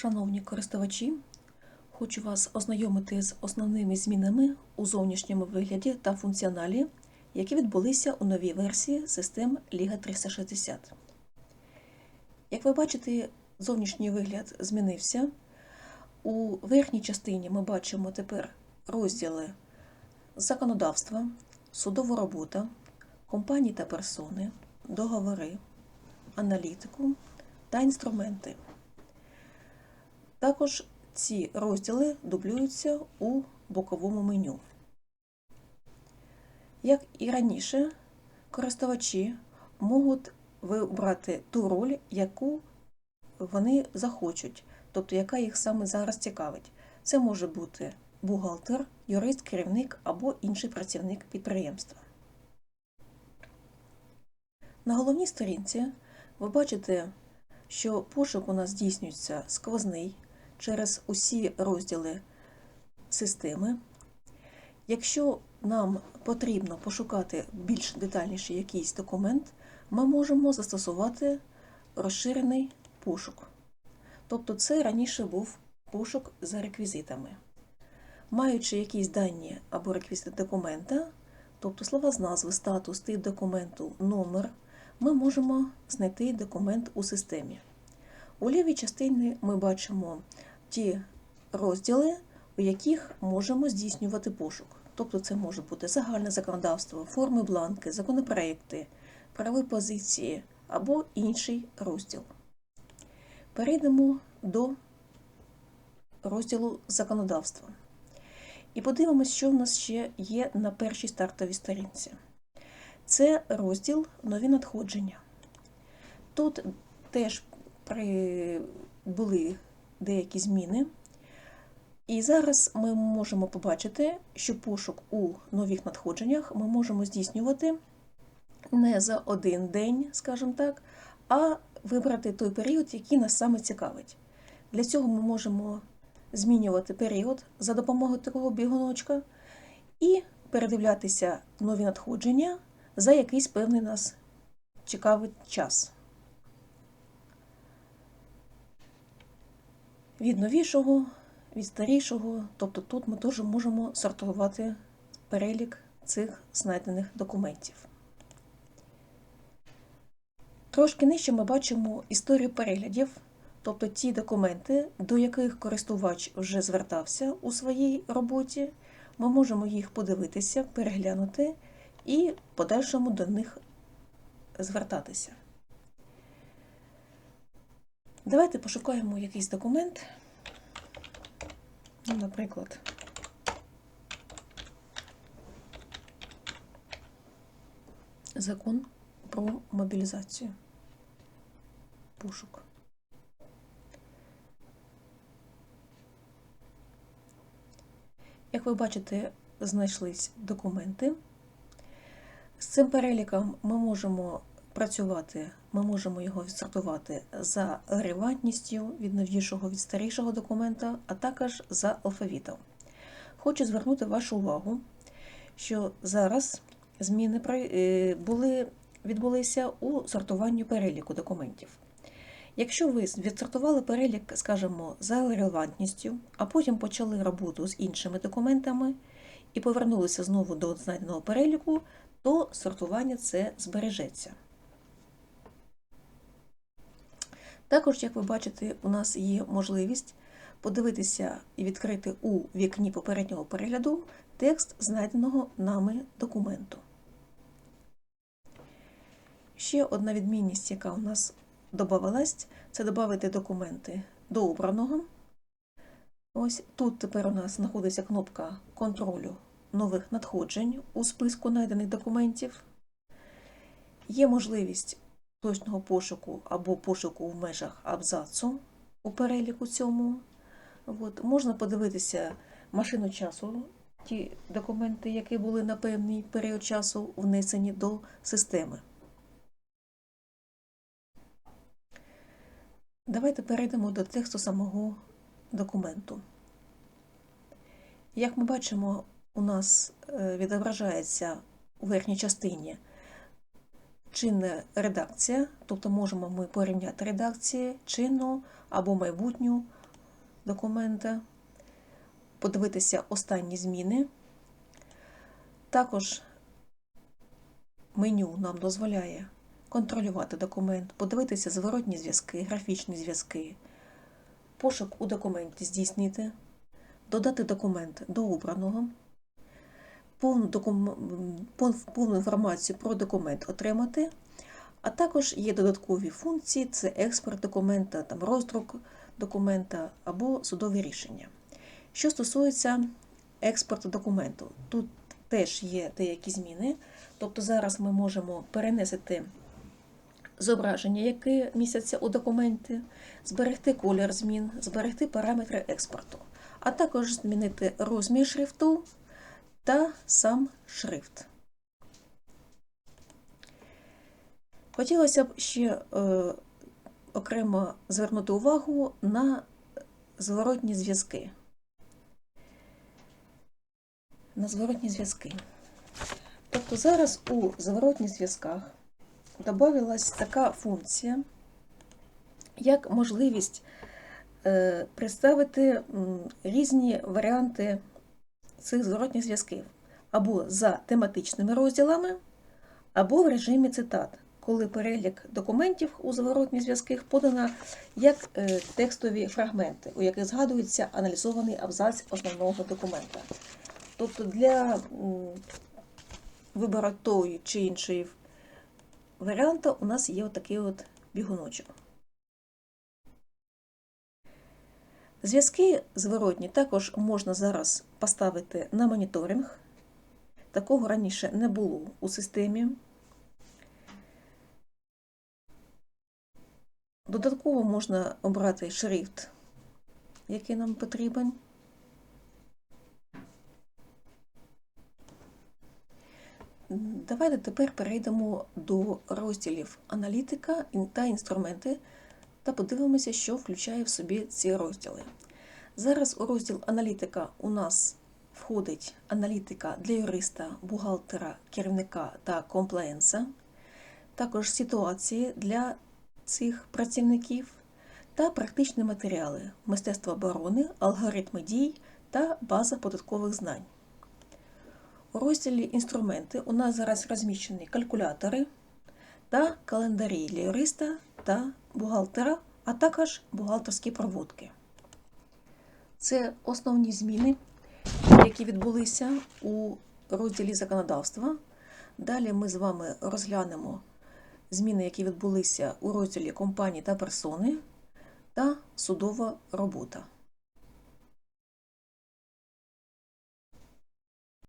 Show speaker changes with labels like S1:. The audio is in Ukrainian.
S1: Шановні користувачі, хочу вас ознайомити з основними змінами у зовнішньому вигляді та функціоналі, які відбулися у новій версії систем Ліга 360. Як ви бачите, зовнішній вигляд змінився. У верхній частині ми бачимо тепер розділи законодавства, судова робота, компанії та персони, договори, аналітику та інструменти. Також ці розділи дублюються у боковому меню. Як і раніше, користувачі можуть вибрати ту роль, яку вони захочуть, тобто яка їх саме зараз цікавить. Це може бути бухгалтер, юрист, керівник або інший працівник підприємства. На головній сторінці ви бачите, що пошук у нас здійснюється сквозний через усі розділи системи. Якщо нам потрібно пошукати більш детальніше якийсь документ, ми можемо застосувати розширений пошук. Тобто це раніше був пошук за реквізитами. Маючи якісь дані або реквізити документа, тобто слова з назви, статус, тип документу, номер, ми можемо знайти документ у системі. У лівій частині ми бачимо ті розділи, у яких можемо здійснювати пошук. Тобто це може бути загальне законодавство, форми бланки, законопроекти, правові позиції або інший розділ. Перейдемо до розділу законодавства. І подивимось, що в нас ще є на першій стартовій сторінці. Це розділ нові надходження. Тут теж при... були деякі зміни. І зараз ми можемо побачити, що пошук у нових надходженнях ми можемо здійснювати не за один день, скажімо так, а вибрати той період, який нас саме цікавить. Для цього ми можемо змінювати період за допомогою такого бігуночка і передивлятися нові надходження за якийсь певний нас цікавий час. Від новішого, від старішого, тобто тут ми теж можемо сортувати перелік цих знайдених документів. Трошки нижче ми бачимо історію переглядів, тобто ті документи, до яких користувач вже звертався у своїй роботі, ми можемо їх подивитися, переглянути і в подальшому до них звертатися. Давайте пошукаємо якийсь документ, ну, наприклад, закон про мобілізацію. Пошук. Як ви бачите, знайшлись документи. З цим переліком ми можемо працювати, ми можемо його відсортувати за релевантністю від новішого від старішого документа, а також за алфавітом. Хочу звернути вашу увагу, що зараз зміни були, відбулися у сортуванні переліку документів. Якщо ви відсортували перелік, скажімо, за релевантністю, а потім почали роботу з іншими документами і повернулися знову до знайденого переліку, то сортування це збережеться. Також, як ви бачите, у нас є можливість подивитися і відкрити у вікні попереднього перегляду текст знайденого нами документу. Ще одна відмінність, яка у нас додавалась, це додати документи до обраного. Ось тут тепер у нас знаходиться кнопка контролю нових надходжень у списку знайдених документів. Є можливість точного пошуку або пошуку в межах абзацу у переліку цьому. От. Можна подивитися машину часу, ті документи, які були на певний період часу внесені до системи. Давайте перейдемо до тексту самого документу. Як ми бачимо, у нас відображається у верхній частині чинна редакція, тобто можемо ми порівняти редакції чинну або майбутню, документа, подивитися останні зміни. Також меню нам дозволяє контролювати документ, подивитися зворотні зв'язки, графічні зв'язки, пошук у документі здійснити, додати документ до обраного, повну, докум... повну інформацію про документ отримати, а також є додаткові функції: це експорт документа, там, роздрук документа або судові рішення. Що стосується експорту документу, тут теж є деякі зміни. Тобто зараз ми можемо перенести зображення, яке містяться у документі, зберегти колір змін, зберегти параметри експорту, а також змінити розмір шрифту та сам шрифт. Хотілося б ще е, окремо звернути увагу на зворотні зв'язки. На зворотні зв'язки. Тобто зараз у зворотних зв'язках додавалась така функція, як можливість е, представити різні варіанти цих зворотних зв'язків або за тематичними розділами, або в режимі цитат, коли перелік документів у зворотні зв'язках подано як е, текстові фрагменти, у яких згадується аналізований абзац основного документа. Тобто для вибору тої чи іншої варіанту у нас є отакий от бігуночок. Зв'язки зворотні також можна зараз поставити на моніторинг. Такого раніше не було у системі. Додатково можна обрати шрифт, який нам потрібен. Давайте тепер перейдемо до розділів аналітика та інструменти та подивимося, що включає в собі ці розділи. Зараз у розділ аналітика у нас входить аналітика для юриста, бухгалтера, керівника та комплаєнса, також ситуації для цих працівників та практичні матеріали, мистецтво оборони, алгоритми дій та база податкових знань. У розділі інструменти у нас зараз розміщені калькулятори та календарі для юриста та бухгалтера, а також бухгалтерські проводки. Це основні зміни, які відбулися у розділі законодавства. Далі ми з вами розглянемо зміни, які відбулися у розділі компанії та персони та судова робота.